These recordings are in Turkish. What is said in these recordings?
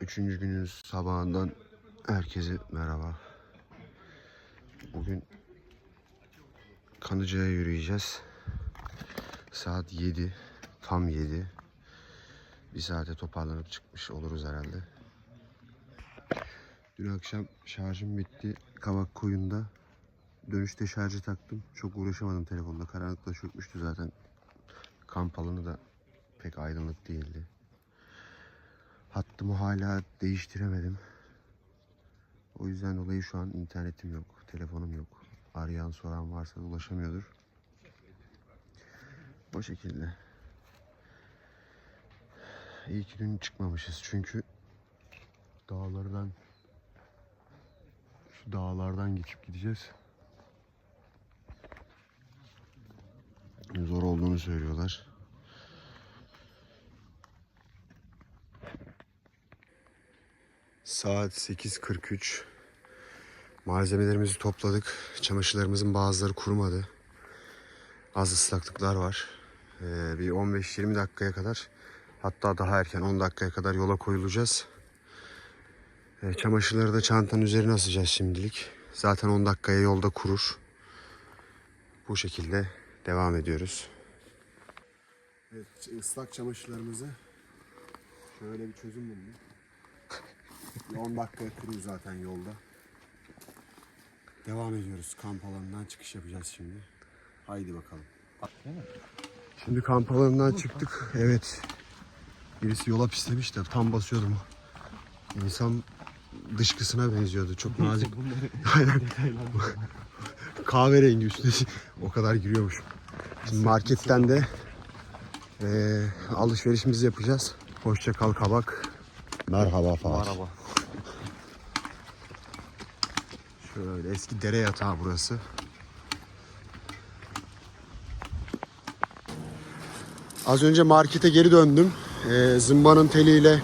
Üçüncü günün sabahından herkese merhaba. Bugün Kanıca'ya yürüyeceğiz. Saat 7. Tam 7. Bir saate toparlanıp çıkmış oluruz herhalde. Dün akşam şarjım bitti. Kavak koyunda. Dönüşte şarjı taktım. Çok uğraşamadım telefonda. Karanlıkta çökmüştü zaten. Kamp alanı da pek aydınlık değildi. Hattımı hala değiştiremedim. O yüzden dolayı şu an internetim yok, telefonum yok. Arayan soran varsa ulaşamıyordur. O şekilde. İyi ki dün çıkmamışız çünkü dağlardan şu dağlardan geçip gideceğiz. Zor olduğunu söylüyorlar. Saat 8.43. Malzemelerimizi topladık. Çamaşırlarımızın bazıları kurumadı. Az ıslaklıklar var. Ee, bir 15-20 dakikaya kadar hatta daha erken 10 dakikaya kadar yola koyulacağız. Ee, çamaşırları da çantanın üzerine asacağız şimdilik. Zaten 10 dakikaya yolda kurur. Bu şekilde devam ediyoruz. Evet, ıslak çamaşırlarımızı şöyle bir çözüm buldum. Bir 10 dakikaya kuruyor zaten yolda. Devam ediyoruz. Kamp alanından çıkış yapacağız şimdi. Haydi bakalım. Şimdi kamp alanından çıktık. Evet. Birisi yola pislemiş de tam basıyordum. İnsan dışkısına benziyordu. Çok nazik. Aynen. Kahverengi üstüne o kadar giriyormuş. Şimdi marketten de eee, alışverişimizi yapacağız. Hoşça kal kabak. Merhaba Fatih. Araba. Şöyle eski dere yatağı burası. Az önce markete geri döndüm. Ee, zımbanın teliyle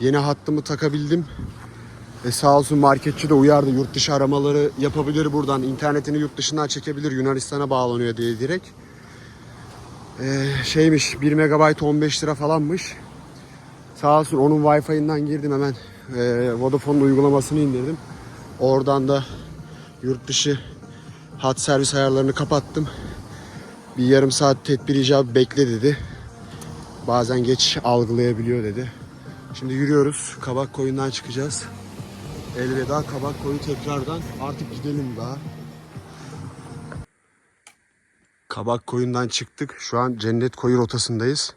yeni hattımı takabildim. E sağ olsun marketçi de uyardı. Yurt dışı aramaları yapabilir buradan. İnternetini yurt dışından çekebilir. Yunanistan'a bağlanıyor diye direkt. Ee, şeymiş 1 megabayt 15 lira falanmış. Sağ olsun onun Wi-Fi'inden girdim hemen. E, Vodafone'un uygulamasını indirdim. Oradan da yurt dışı hat servis ayarlarını kapattım. Bir yarım saat tedbir icabı bekle dedi. Bazen geç algılayabiliyor dedi. Şimdi yürüyoruz. Kabak koyundan çıkacağız. Elveda kabak koyu tekrardan. Artık gidelim daha. Kabak koyundan çıktık. Şu an cennet koyu rotasındayız.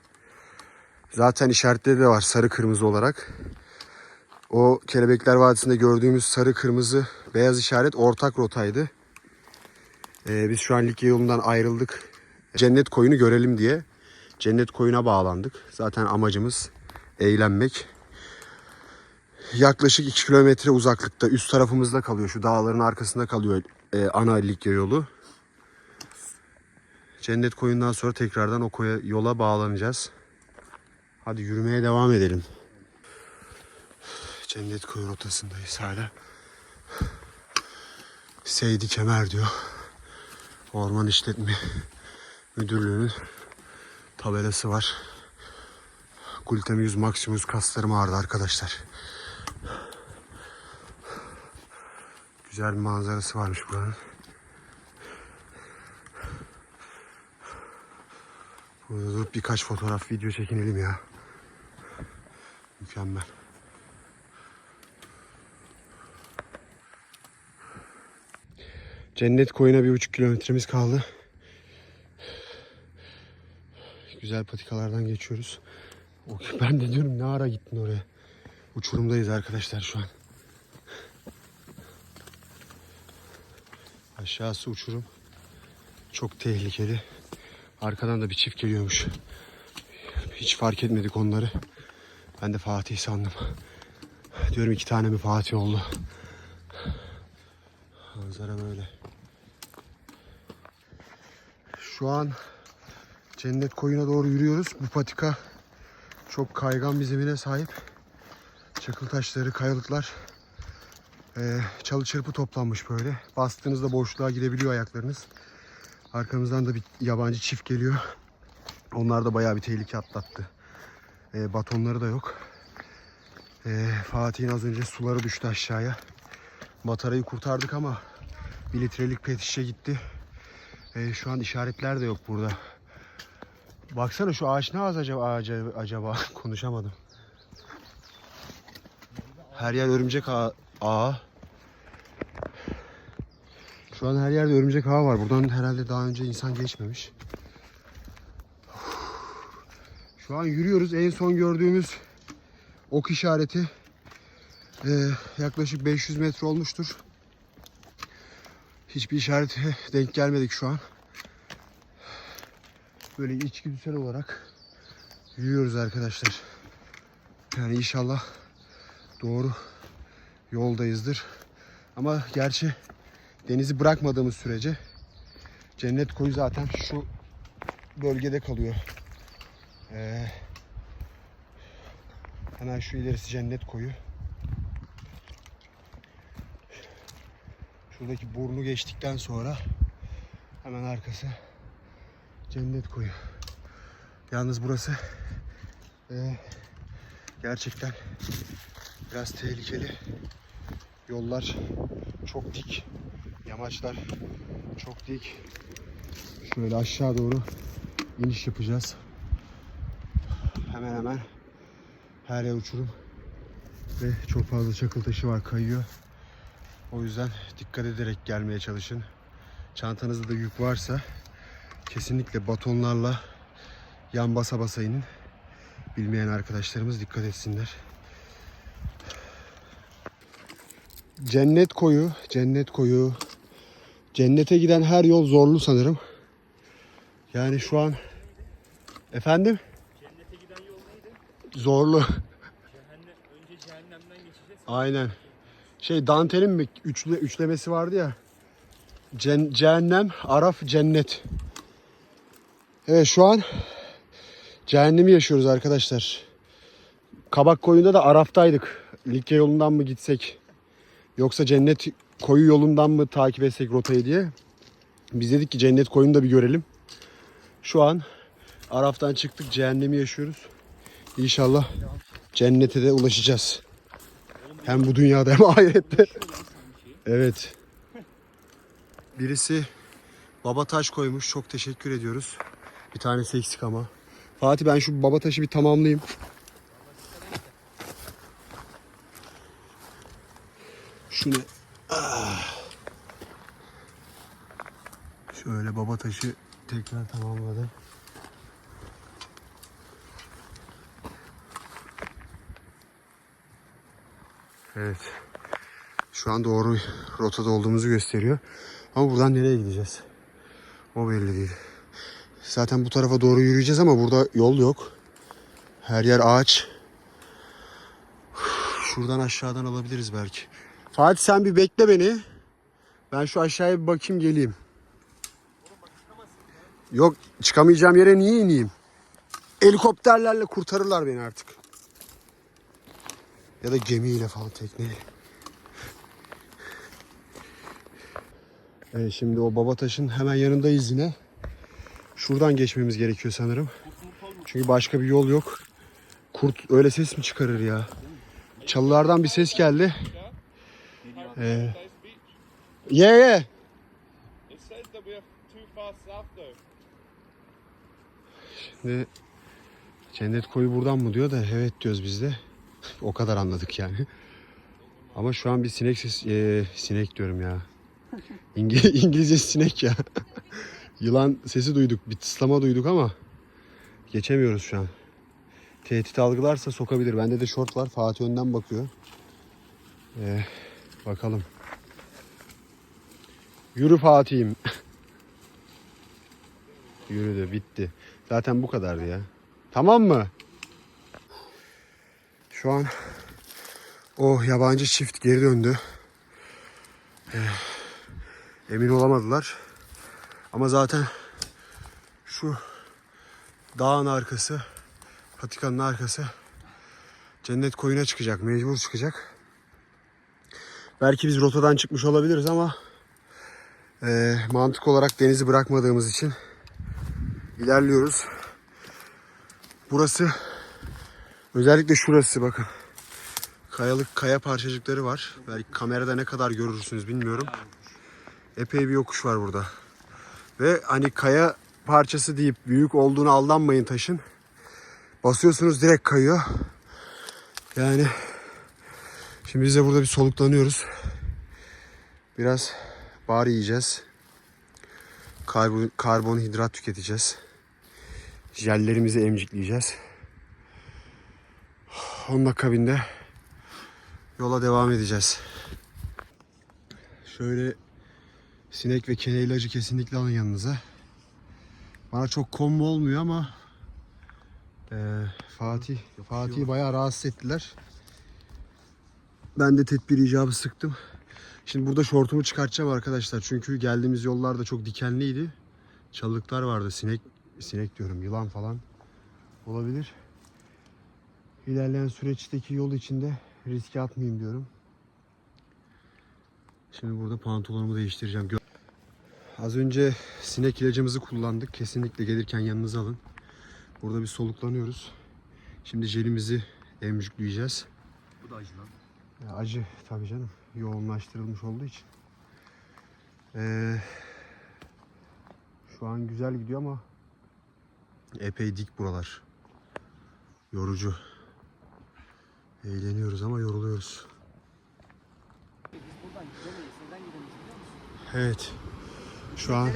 Zaten işaretleri de var sarı kırmızı olarak. O Kelebekler Vadisi'nde gördüğümüz sarı kırmızı beyaz işaret ortak rotaydı. Ee, biz şu an Likya yolundan ayrıldık. Cennet koyunu görelim diye. Cennet koyuna bağlandık. Zaten amacımız eğlenmek. Yaklaşık 2 kilometre uzaklıkta üst tarafımızda kalıyor. Şu dağların arkasında kalıyor e, ana Likya yolu. Cennet koyundan sonra tekrardan o koya, yola bağlanacağız. Hadi yürümeye devam edelim. Cennet koyu rotasındayız hala. Seydi Kemer diyor. Orman İşletme Müdürlüğü'nün tabelası var. Glutamyus maximus kaslarım ağrıdı arkadaşlar. Güzel bir manzarası varmış buranın. Burada durup birkaç fotoğraf, video çekinelim ya. Mükemmel. Cennet koyuna bir buçuk kilometremiz kaldı. Güzel patikalardan geçiyoruz. Ben de diyorum ne ara gittin oraya. Uçurumdayız arkadaşlar şu an. Aşağısı uçurum. Çok tehlikeli. Arkadan da bir çift geliyormuş. Hiç fark etmedik onları. Ben de Fatih sandım. Diyorum iki tane mi Fatih oldu. Manzara böyle. Şu an Cennet Koyun'a doğru yürüyoruz. Bu patika çok kaygan bir zemine sahip. Çakıl taşları, kayalıklar. Ee, çalı çırpı toplanmış böyle. Bastığınızda boşluğa girebiliyor ayaklarınız. Arkamızdan da bir yabancı çift geliyor. Onlar da bayağı bir tehlike atlattı. Ee, batonları da yok. Ee, Fatih'in az önce suları düştü aşağıya. Matarayı kurtardık ama bir litrelik pet şişe gitti. Ee, şu an işaretler de yok burada. Baksana şu ağaç ne ağaç acaba, ağacı, acaba? konuşamadım. Her yer örümcek ağı. ağı. Şu an her yerde örümcek ağı var. Buradan herhalde daha önce insan geçmemiş. Şu an yürüyoruz. En son gördüğümüz ok işareti e, yaklaşık 500 metre olmuştur. Hiçbir işarete denk gelmedik şu an. Böyle içgüdüsel olarak yürüyoruz arkadaşlar. Yani inşallah doğru yoldayızdır. Ama gerçi denizi bırakmadığımız sürece cennet koyu zaten şu bölgede kalıyor. Ee, hemen şu ilerisi cennet koyu. Şuradaki burnu geçtikten sonra hemen arkası cennet koyu. Yalnız burası ee, gerçekten biraz tehlikeli. Yollar çok dik. Yamaçlar çok dik. Şöyle aşağı doğru iniş yapacağız. Hemen hemen her yer uçurum. Ve çok fazla çakıl taşı var kayıyor. O yüzden dikkat ederek gelmeye çalışın. Çantanızda da yük varsa kesinlikle batonlarla yan basa basa inin. Bilmeyen arkadaşlarımız dikkat etsinler. Cennet koyu, cennet koyu. Cennete giden her yol zorlu sanırım. Yani şu an efendim Cennete giden yol neydi? Zorlu. Cehennem, önce cehennemden geçeceğiz. Aynen. Şey Dante'nin mi üçlü, üçlemesi vardı ya. Cen- cehennem, Araf, cennet. Evet şu an cehennemi yaşıyoruz arkadaşlar. Kabak koyunda da Araf'taydık. Likya yolundan mı gitsek yoksa cennet koyu yolundan mı takip etsek rotayı diye. Biz dedik ki cennet koyunu da bir görelim. Şu an Araf'tan çıktık cehennemi yaşıyoruz. İnşallah cennete de ulaşacağız. Hem bu dünyada hem ahirette. Evet. Birisi baba taş koymuş. Çok teşekkür ediyoruz. Bir tanesi eksik ama. Fatih ben şu baba taşı bir tamamlayayım. Şu ne? Ah. Şöyle baba taşı tekrar tamamladım. Evet. Şu an doğru rotada olduğumuzu gösteriyor. Ama buradan nereye gideceğiz? O belli değil. Zaten bu tarafa doğru yürüyeceğiz ama burada yol yok. Her yer ağaç. Şuradan aşağıdan alabiliriz belki. Fatih sen bir bekle beni. Ben şu aşağıya bir bakayım geleyim. Yok çıkamayacağım yere niye ineyim? Helikopterlerle kurtarırlar beni artık. Ya da gemiyle falan tekneyle. Evet, şimdi o baba taşın hemen yanındayız yine. Şuradan geçmemiz gerekiyor sanırım. Çünkü başka bir yol yok. Kurt öyle ses mi çıkarır ya? Çalılardan bir ses geldi. Ee, yeah yeah. Şimdi cennet koyu buradan mı diyor da evet diyoruz biz de. O kadar anladık yani. Ama şu an bir sinek ses, e, sinek diyorum ya. İngil İngilizce sinek ya. Yılan sesi duyduk, bir tıslama duyduk ama geçemiyoruz şu an. Tehdit algılarsa sokabilir. Bende de şort var. Fatih önden bakıyor. Ee, bakalım. Yürü Fatih'im. Yürüdü, bitti. Zaten bu kadardı ya. Tamam mı? Şu an o yabancı çift geri döndü. Ee, emin olamadılar. Ama zaten şu dağın arkası, patikanın arkası cennet koyuna çıkacak. Mecbur çıkacak. Belki biz rotadan çıkmış olabiliriz ama e, mantık olarak denizi bırakmadığımız için ilerliyoruz. Burası özellikle şurası bakın. Kayalık kaya parçacıkları var. Belki kamerada ne kadar görürsünüz bilmiyorum. Epey bir yokuş var burada. Ve hani kaya parçası deyip büyük olduğunu aldanmayın taşın. Basıyorsunuz direkt kayıyor. Yani şimdi biz de burada bir soluklanıyoruz. Biraz bar yiyeceğiz. Karbon, karbonhidrat tüketeceğiz. Jellerimizi emcikleyeceğiz. Onun akabinde yola devam edeceğiz. Şöyle sinek ve kene ilacı kesinlikle alın yanınıza. Bana çok kombo olmuyor ama eee, Fatih Fatih'i bayağı rahatsız ettiler. Ben de tedbir icabı sıktım. Şimdi burada şortumu çıkartacağım arkadaşlar. Çünkü geldiğimiz yollar da çok dikenliydi. Çalılıklar vardı. Sinek sinek diyorum yılan falan olabilir. İlerleyen süreçteki yol içinde riske atmayayım diyorum. Şimdi burada pantolonumu değiştireceğim. Az önce sinek ilacımızı kullandık. Kesinlikle gelirken yanınıza alın. Burada bir soluklanıyoruz. Şimdi jelimizi emcikleyeceğiz. Bu da acı lan. Ya acı tabii canım. Yoğunlaştırılmış olduğu için. Ee, şu an güzel gidiyor ama epey dik buralar. Yorucu. Eğleniyoruz ama yoruluyoruz. Evet. Şu an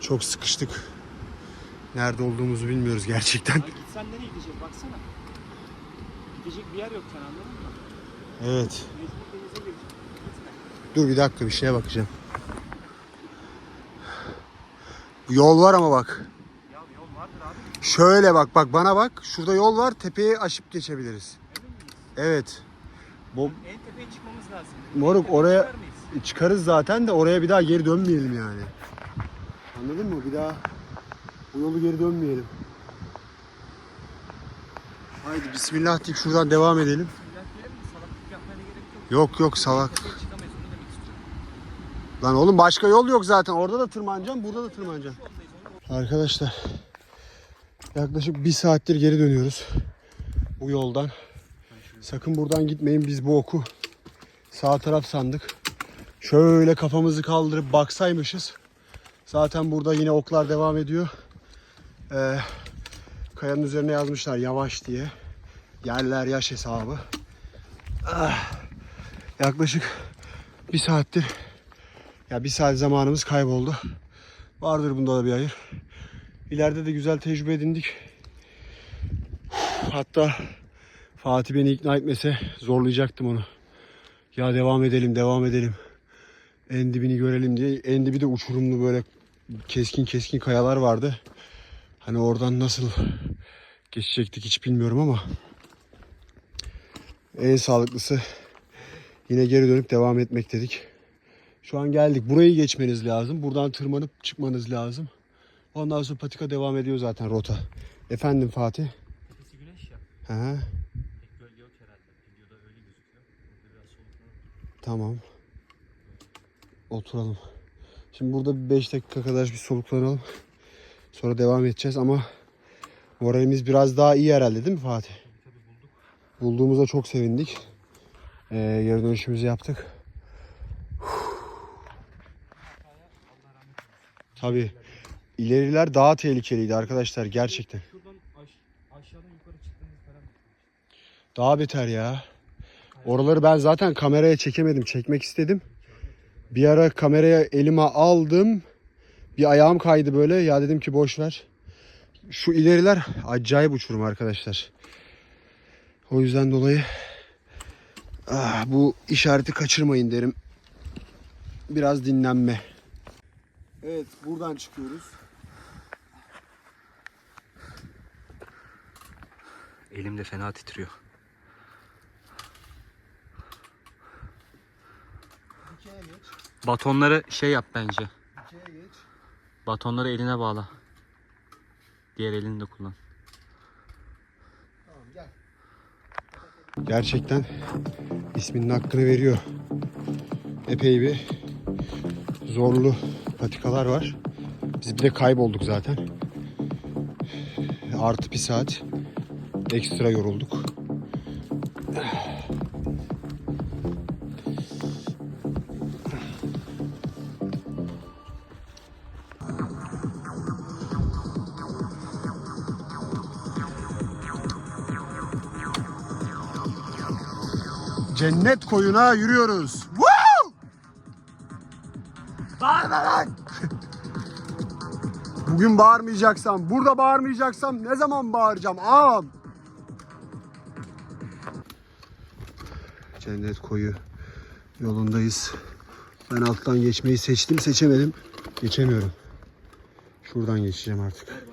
çok sıkıştık. Nerede olduğumuzu bilmiyoruz gerçekten. Ay gitsen nereye gideceğiz baksana. Gidecek bir yer yok sen anladın mı? Evet. Dur bir dakika bir şeye bakacağım. Yol var ama bak. Ya yol vardır abi. Şöyle bak bak bana bak. Şurada yol var. Tepeyi aşıp geçebiliriz. Evet. Bu En tepeye çıkmamız lazım. Moruk, oraya- çıkarız zaten de oraya bir daha geri dönmeyelim yani. Anladın mı? Bir daha bu yolu geri dönmeyelim. Haydi bismillah deyip şuradan devam edelim. Yok. Yok salak. Lan oğlum başka yol yok zaten. Orada da tırmanacağım, burada da tırmanacağım. Arkadaşlar yaklaşık bir saattir geri dönüyoruz bu yoldan. Sakın buradan gitmeyin biz bu oku sağ taraf sandık. Şöyle kafamızı kaldırıp baksaymışız. Zaten burada yine oklar devam ediyor. Ee, kayanın üzerine yazmışlar yavaş diye. Yerler yaş hesabı. Ah, yaklaşık bir saattir ya bir saat zamanımız kayboldu. Vardır bunda da bir hayır. İleride de güzel tecrübe edindik. Hatta Fatih beni ikna etmese zorlayacaktım onu. Ya devam edelim, devam edelim. En dibini görelim diye. En dibi de uçurumlu böyle keskin keskin kayalar vardı. Hani oradan nasıl geçecektik hiç bilmiyorum ama en sağlıklısı yine geri dönüp devam etmek dedik. Şu an geldik. Burayı geçmeniz lazım. Buradan tırmanıp çıkmanız lazım. Ondan sonra patika devam ediyor zaten rota. Efendim Fatih? Güneş ya. Hı hı. Pek gölge yok herhalde. Videoda öyle gözüküyor. Burada biraz soluklanalım. Tamam. Oturalım. Şimdi burada bir 5 dakika kadar bir soluklanalım. Sonra devam edeceğiz ama moralimiz biraz daha iyi herhalde değil mi Fatih? Tabii bulduk. Bulduğumuza çok sevindik. Ee, geri dönüşümüzü yaptık. Tabii. İleriler daha tehlikeliydi arkadaşlar gerçekten. Şuradan aş aşağıdan yukarı çıktığımız falan. Daha beter ya. Oraları ben zaten kameraya çekemedim. Çekmek istedim. Bir ara kameraya elime aldım. Bir ayağım kaydı böyle. Ya dedim ki boş ver. Şu ileriler acayip uçurum arkadaşlar. O yüzden dolayı ah, bu işareti kaçırmayın derim. Biraz dinlenme. Evet buradan çıkıyoruz. Elim de fena titriyor. Dikeye geç. Batonları şey yap bence. Batonları eline bağla. Diğer elini de kullan. Gerçekten isminin hakkını veriyor. Epey bir zorlu patikalar var. Biz bir de kaybolduk zaten. Artı bir saat ekstra yorulduk. Cennet koyuna yürüyoruz. Woo! Bağırma lan! Bugün bağırmayacaksam, burada bağırmayacaksam ne zaman bağıracağım ağam? Cennet koyu yolundayız. Ben alttan geçmeyi seçtim, seçemedim. Geçemiyorum. Şuradan geçeceğim artık.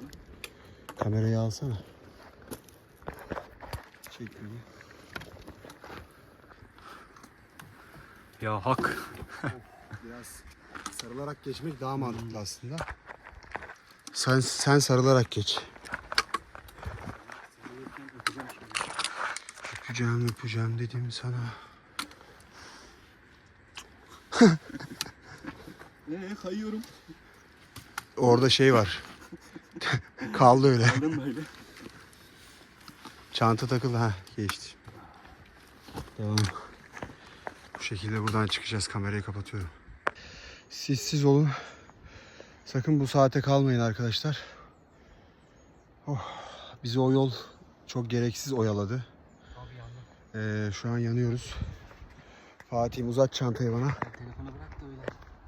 Kamerayı alsana. Çek beni. Ya hak. Biraz sarılarak geçmek daha mantıklı aslında. Sen sen sarılarak geç. Öpeceğim öpeceğim dedim sana. Eee kayıyorum. Orada şey var. Kaldı öyle. Böyle? Çanta takıldı ha geçti. Devam. Şekilde buradan çıkacağız. Kamerayı kapatıyorum. Sessiz olun. Sakın bu saate kalmayın arkadaşlar. Oh, bizi o yol çok gereksiz oyaladı. Ee, şu an yanıyoruz. Fatih'im uzat çantayı bana. Telefonu bırak da öyle.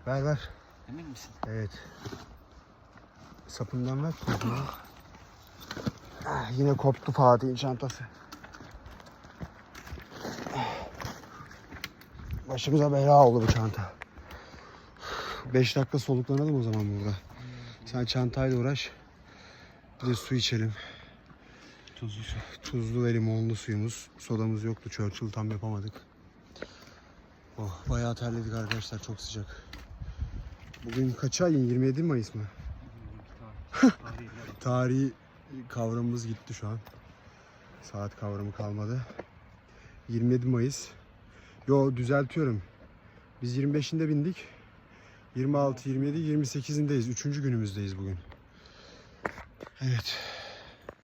Ver ver. Emin misin? Evet. Sapından ver. Ah, yine koptu Fatih'in çantası. Başımıza bela oldu bu çanta. 5 dakika soluklanalım o zaman burada. Sen çantayla uğraş. Bir de su içelim. Tuzlu su. Tuzlu ve limonlu suyumuz. Sodamız yoktu. Churchill tam yapamadık. Oh, bayağı terledik arkadaşlar. Çok sıcak. Bugün kaç ayın? 27 Mayıs mı? Tarihi kavramımız gitti şu an. Saat kavramı kalmadı. 27 Mayıs. Yo düzeltiyorum. Biz 25'inde bindik. 26, 27, 28'indeyiz. Üçüncü günümüzdeyiz bugün. Evet.